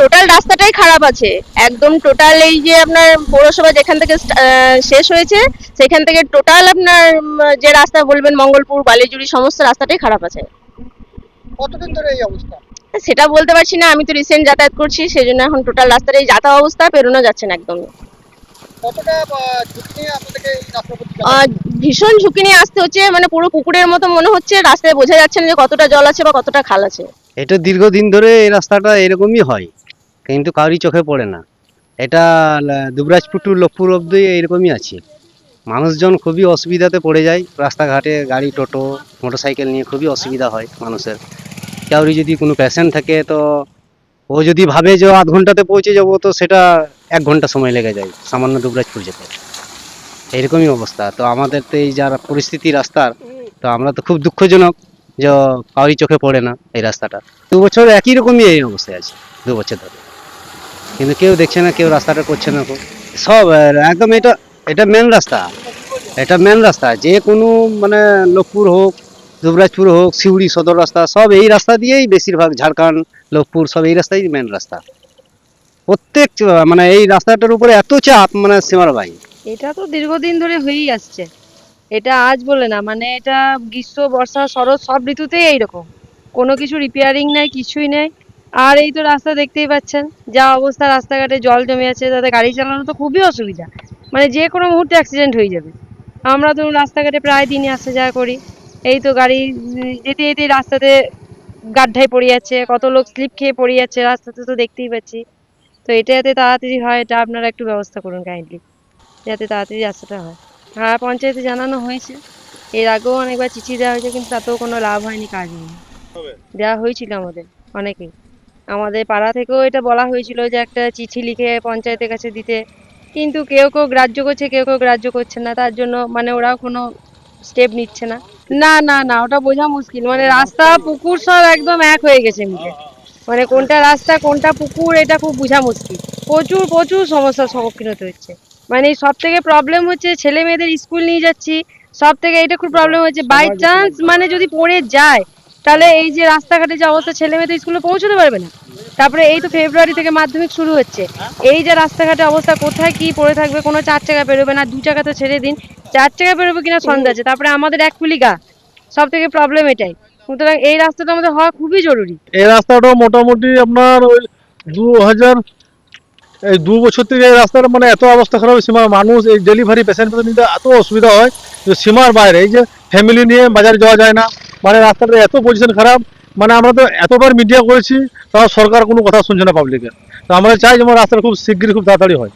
Total রাস্তাটাই খারাপ আছে। একদম টোটাল এই যে আপনার পৌরসভা যেখান থেকে শেষ হয়েছে সেখান থেকে টোটাল আপনার যে রাস্তা বলবেন মঙ্গলপুর বালিজুড়ি সমস্ত রাস্তাটাই খারাপ আছে। কতদিন ধরে এই অবস্থা? সেটা বলতে পারছি না আমি তো রিসেন্ট যাতায়াত করছি সেই জন্য এখন টোটাল রাস্তার এই যাতা অবস্থা পেরোনো যাচ্ছে না একদম ভীষণ ঝুঁকি নিয়ে আসতে হচ্ছে মানে পুরো পুকুরের মতো মনে হচ্ছে রাস্তায় বোঝা যাচ্ছে না যে কতটা জল আছে বা কতটা খাল আছে। এটা দীর্ঘদিন ধরে এই রাস্তাটা এরকমই হয়, কিন্তু কারোরই চোখে পড়ে না। এটা দুবরাজপুর টু লোকপুর অব্দি এরকমই আছে। মানুষজন খুবই অসুবিধাতে পড়ে যায়, রাস্তাঘাটে গাড়ি, টোটো, মোটরসাইকেল নিয়ে খুবই অসুবিধা হয় মানুষের। কাউরি যদি কোনো পেশেন্ট থাকে, তো ও যদি ভাবে যে আধ ঘন্টাতে পৌঁছে যাব, তো সেটা এক ঘণ্টা সময় লেগে যায়, সামান্য দুবরাজপুর যেতে। এরকমই অবস্থা। তো আমাদের তো এই যারা পরিস্থিতি রাস্তার, তো আমরা তো খুব দুঃখজনক। যে কাউরি চোখে পড়ে না এই রাস্তাটা। দু বছর একই রকমই এই অবস্থায় আছে, দু বছর ধরে। কিন্তু কেউ দেখছে না, কেউ রাস্তাটা করছে না। সব, একদম এটা এটা মেন রাস্তা। এটা মেন রাস্তা। যে কোনো মানে লোকপুর হোক, দুবরাজপুর হোক, সিউড়ি সদর রাস্তা, সব এই রাস্তা দিয়েই বেশিরভাগ ঝাড়খণ্ড, লোকপুর, সব এই রাস্তাই মেন রাস্তা। প্রত্যেক মানে এই রাস্তাটার উপরে এত চাপ মানে সীমার বাইরে। এটা তো দীর্ঘদিন ধরে হয়েই আসছে। এটা আজ বলে না মানে এটা গ্রীষ্ম, বর্ষা, শরৎ, সব ঋতুতেই এইরকম। কোনো কিছু রিপেয়ারিং নাই, কিছুই নেই। আর এই তো রাস্তা দেখতেই পাচ্ছেন, যা অবস্থা, রাস্তাঘাটে জল জমে আছে, তাতে গাড়ি চালানো তো খুবই অসুবিধা। মানে যে কোনো মুহূর্তে অ্যাক্সিডেন্ট হয়ে যাবে। আমরা ধরুন রাস্তাঘাটে প্রায় দিনই আসা যাওয়া করি। এই তো গাড়ি, যেতে যেতে রাস্তাতে গাড্ডায় পড়ে যাচ্ছে, কত লোক স্লিপ খেয়ে পড়ে যাচ্ছে, রাস্তাতে তো দেখতেই পাচ্ছি। তো এটা যাতে তাড়াতাড়ি হয়, এটা আপনারা একটু ব্যবস্থা করুন কাইন্ডলি যাতে তাড়াতাড়ি রাস্তাটা হয়। হ্যাঁ পঞ্চায়েতে জানানো হয়েছে। এর আগেও অনেকবার চিঠি দেওয়া হয়েছে কিন্তু তাতেও কোনো লাভ হয়নি কাজ হয়নি। দেওয়া হয়েছিল আমাদের অনেকেই। আমাদের পাড়া থেকেও এটা বলা হয়েছিল যে একটা চিঠি লিখে পঞ্চায়েতের কাছে দিতে। কিন্তু কেউ কেউ গ্রাহ্য করছে কেউ কেউ গ্রাহ্য করছে না তার জন্য মানে ওরাও কোনো স্টেপ নিচ্ছে না। না না না ওটা বোঝা মুশকিল। মানে রাস্তা পুকুর সব একদম এক হয়ে গেছে মিটে মানে কোনটা রাস্তা কোনটা পুকুর এটা খুব বোঝা মুশকিল। প্রচুর প্রচুর সমস্যার সম্মুখীন হতে হচ্ছে। মানে সব থেকে প্রবলেম হচ্ছে ছেলে মেয়েদের স্কুল নিয়ে যাচ্ছি সব থেকে এটা খুব প্রবলেম হচ্ছে। বাই চান্স মানে যদি পড়ে যায় তাহলে এই যে রাস্তাঘাটে যে অবস্থা ছেলে মেয়েদের স্কুলে পৌঁছতে পারবে না। তারপরে এই তো ফেব্রুয়ারি থেকে মাধ্যমিক শুরু হচ্ছে। এই যে রাস্তাঘাটে অবস্থা কোথায় কি পড়ে থাকবে? কোনো চার চাকা বেরোবে না দু চাকা তো ছেড়ে দিন। চার চাকা বেরোবে কিনা সন্দেহ আছে। তারপরে আমাদের এক কুলি গা। সব থেকে প্রবলেম এটাই। সুতরাং এই রাস্তাটা আমাদের হওয়া খুবই জরুরি। এই রাস্তাটা মোটামুটি আপনার ওই দু হাজার এই দু বছর থেকে এই রাস্তাটা মানে এত অবস্থা খারাপ, সীমার মানুষ, এই ডেলিভারি পেশেন্ট নিতে এত অসুবিধা হয় যে সীমার বাইরে। এই যে ফ্যামিলি নিয়ে বাজারে যাওয়া যায় না মানে রাস্তাটা এত পজিশন খারাপ মানে আমরা তো এতবার মিডিয়া করেছি, তাও সরকার কোনো কথা শুনছে না পাবলিকের তো আমরা চাই যেমন রাস্তাটা খুব শীঘ্রই খুব তাড়াতাড়ি হয়।